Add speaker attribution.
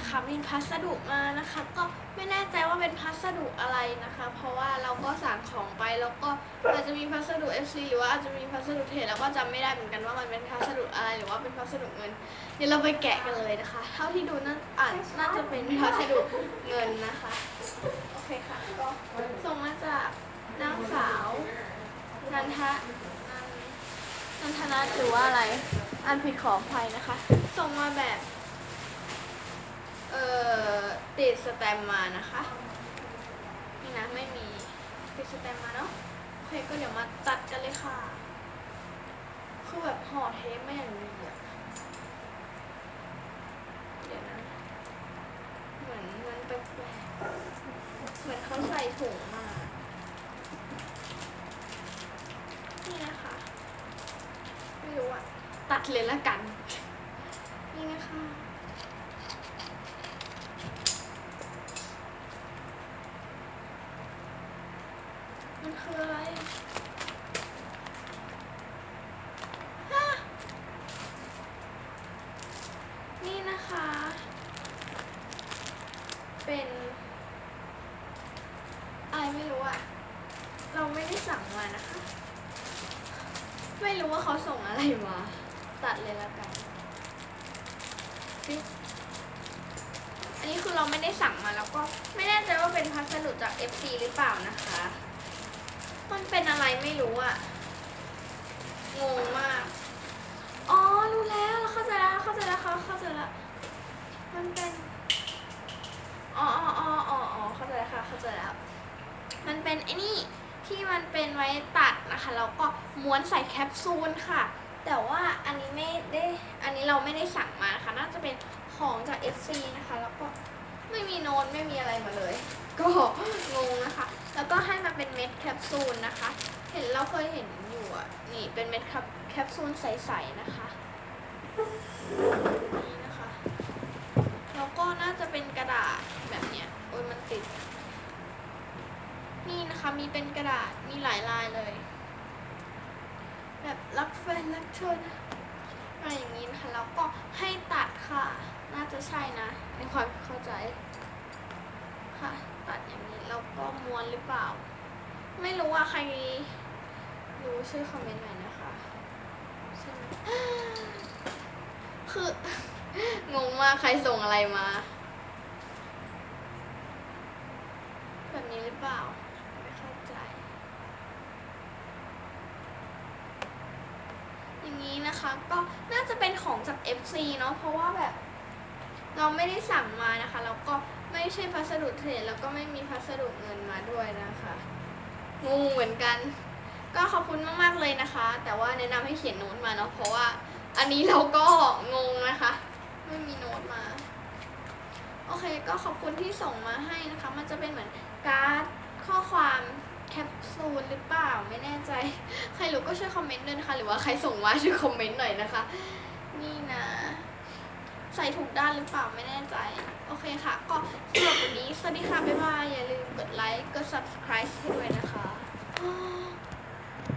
Speaker 1: นะคะมีพัสดุมานะคะ ก็ไม่แน่ใจว่าเป็นพัสดุอะไรนะคะ เพราะว่าเราก็สั่งของไปแล้วก็อาจจะมีพัสดุ FC หรือว่าอาจจะมีพัสดุเทแล้วก็จำไม่ได้เหมือนกันว่ามันเป็นพัสดุอะไรหรือว่าเป็นพัสดุเงินเดี๋ยวเราไปแกะกันเลยนะคะ เท่าที่ดูน่าอ่านน่าจะเป็นพัสดุเงินนะคะโอเคค่ะก็ส่งมาจากนางสาวนันทะนันทนัทหรือว่าอะไรอันผิดขออภัยนะคะ ส่งมาแบบ อ่อติดสแตมมานะคะ นี่นะไม่มีติดสแตมมาเนาะโอเคก็เดี๋ยวมาตัดกันเลยค่ะ คือแบบห่อเทปไม่อย่างดีอะเดี๋ยวนะ เหมือนมันแปลกๆเหมือนเขาใส่ถุงมา นี่นะคะ ไม่รู้อะตัดเลยละกันนะคะ มัน คืออะไรฮะนี่นะคะ เป็นอะไรไม่รู้อะเราไม่ได้สั่งมานะคะ ไม่รู้ว่าเขาส่งอะไรมา ตัดเลยละกันปิ๊บอันนี้คือเราไม่ได้สั่งมาแล้วก็ไม่แน่ใจว่าเป็นพัสดุจาก FC หรือเปล่านะคะมันเป็นอะ ไม่รู้อะงงมาก อ๋อ รู้แล้วเราเข้าใจแล้ว เข้าใจแล้วเขาเข้าใจแล้ว มันเป็น อ๋ออ๋ออ๋ออ๋อเข้าใจแล้วค่ะ เข้าใจแล้ว มันเป็นไอ้นี่ที่มันเป็นไว้ตัดนะคะ แล้วก็ม้วนใส่แคปซูลค่ะ แต่ว่าอันนี้ไม่ได้ อันนี้เราไม่ได้สั่งมานะคะน่าจะเป็นของจาก FC นะคะ แล้วก็ไม่มีโน้ตไม่มีอะไรมาเลย ก็งงนะคะ แล้วก็ให้มา เป็นเม็ดแคปซูลนะคะ เห็นเราเคยเห็นอยู่อะ นี่เป็นเม็ดแคปแคปซูลใสๆนะคะ นี่นะคะ แล้วก็น่าจะเป็นกระดาษแบบเนี้ย โอ้ยมันติด นี่นะคะมีเป็นกระดาษ มีหลายลายเลย แบบรักแฟนรักเธอนะอะไรอย่างนี้นะคะ แล้วก็ให้ตัดค่ะ น่าจะใช่นะ ในความเข้าใจ ค่ะ ตัดอย่างนี้ แล้วก็ม้วนหรือเปล่า ไม่รู้ว่าใครรู้ช่วยคอมเมนต์หน่อยนะคะใช่ไหมคืองงมากใครส่งอะไรมา แบบนี้หรือเปล่า ไม่เข้าใจ อย่างนี้นะคะก็น่าจะเป็นของจาก FC เนาะเพราะว่าแบบ เราไม่ได้สั่งมานะคะ แล้วก็ไม่ใช่พัสดุเทรดแล้วก็ไม่มีพัสดุเงินมา งงเหมือนกัน ก็ขอบคุณมากๆเลยนะคะ แต่ว่าแนะนำให้เขียนโน้ตมาเนาะเพราะว่าอันนี้เราก็งงนะคะ ไม่มีโน้ตมา โอเคก็ขอบคุณที่ส่งมาให้นะคะ มันจะเป็นเหมือนการ์ดข้อความแคปซูลหรือเปล่าไม่แน่ใจ ใครรู้ก็ช่วยคอมเมนต์ด้วยนะคะ หรือว่าใครส่งมาช่วยคอมเมนต์หน่อยนะคะ นี่นะ ใส่ถูกด้านหรือเปล่าไม่แน่ใจ โอเคค่ะ ก็สำหรับวันนี้ สวัสดีค่ะ บ๊ายบาย อย่าลืมกดไลค์ กด subscribe ให้ด้วย